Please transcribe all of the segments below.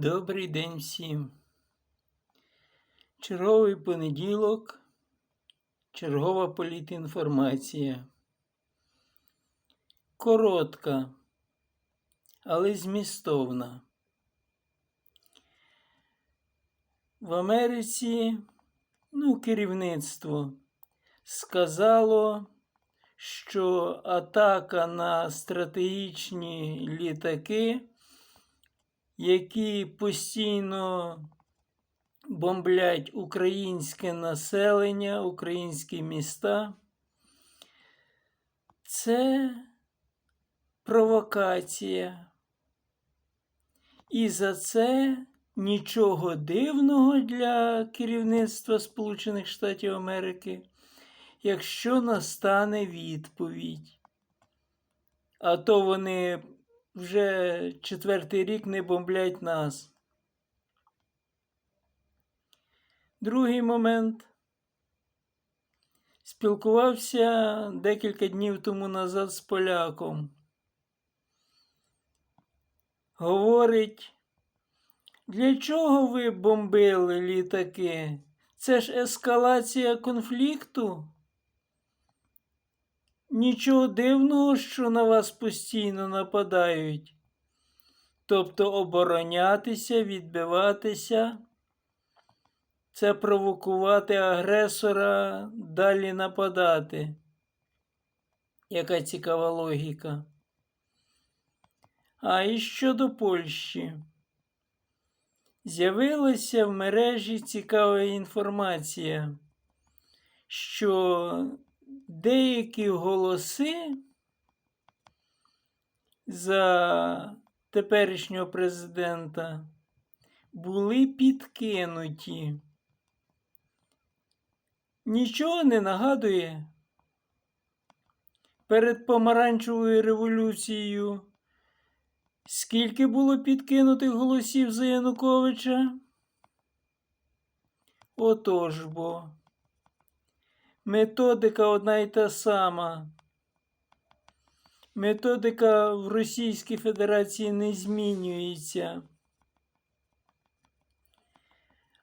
Добрий день всім. Черговий понеділок, чергова політінформація. Коротка, але змістовна. В Америці, ну, керівництво сказало, що атака на стратегічні літаки які постійно бомблять українське населення, українські міста. Це провокація. І за це нічого дивного для керівництва Сполучених Штатів Америки, якщо настане відповідь. А то вони вже четвертий рік не бомблять нас. Другий момент. Спілкувався декілька днів тому назад з поляком. Говорить, для чого ви бомбили літаки? Це ж ескалація конфлікту? Нічого дивного, що на вас постійно нападають. Тобто оборонятися, відбиватися, це провокувати агресора далі нападати. Яка цікава логіка. А і щодо Польщі. З'явилася в мережі цікава інформація, що деякі голоси за теперішнього президента були підкинуті. Нічого не нагадує. Перед помаранчевою революцією скільки було підкинутих голосів за Януковича? Отож бо. Методика одна і та сама. Методика в Російській Федерації не змінюється,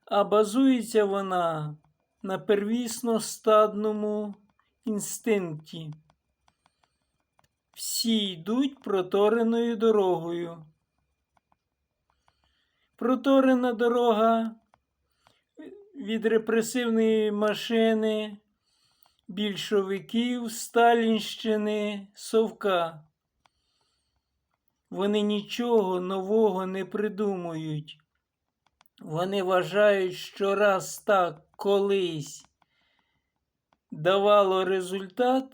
а базується вона на первісно стадному інстинкті. Всі йдуть протореною дорогою. Проторена дорога від репресивної машини більшовиків Сталінщини Совка. Вони нічого нового не придумують. Вони вважають, що раз так колись давало результат,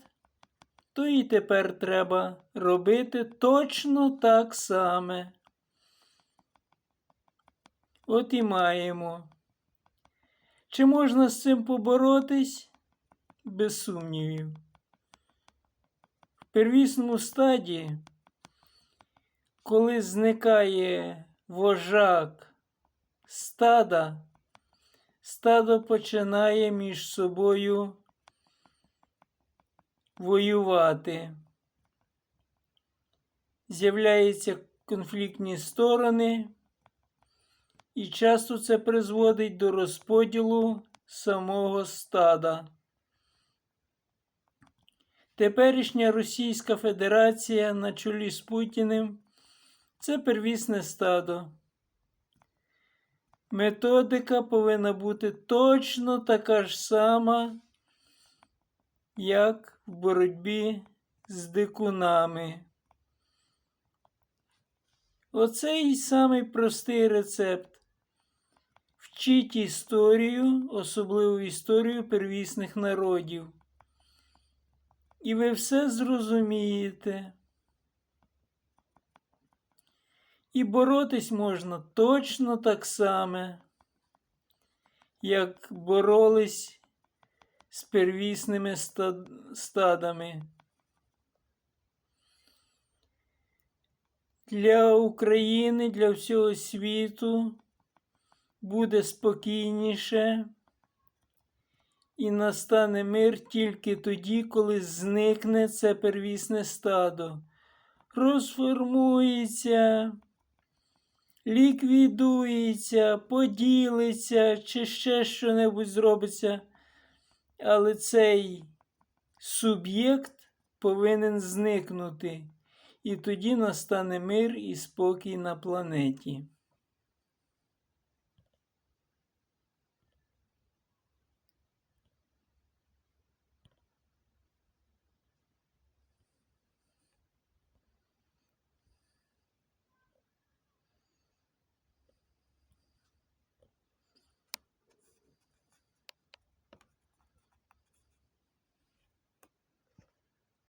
то і тепер треба робити точно так саме. От і маємо. Чи можна з цим поборотись? Без сумнівів. В первісному стадії, коли зникає вожак стада, стадо починає між собою воювати. З'являються конфліктні сторони, і часто це призводить до розподілу самого стада. Теперішня Російська Федерація на чолі з Путіним це первісне стадо. Методика повинна бути точно така ж сама, як в боротьбі з дикунами. Оцей самий простий рецепт. Вчіть історію, особливу історію первісних народів і ви все зрозумієте. І боротись можна точно так само, як боролись з первісними стадами. Для України, для всього світу буде спокійніше. І настане мир тільки тоді, коли зникне це первісне стадо, розформується ліквідується, поділиться чи ще що-небудь зробиться. Але цей суб'єкт повинен зникнути, і тоді настане мир і спокій на планеті.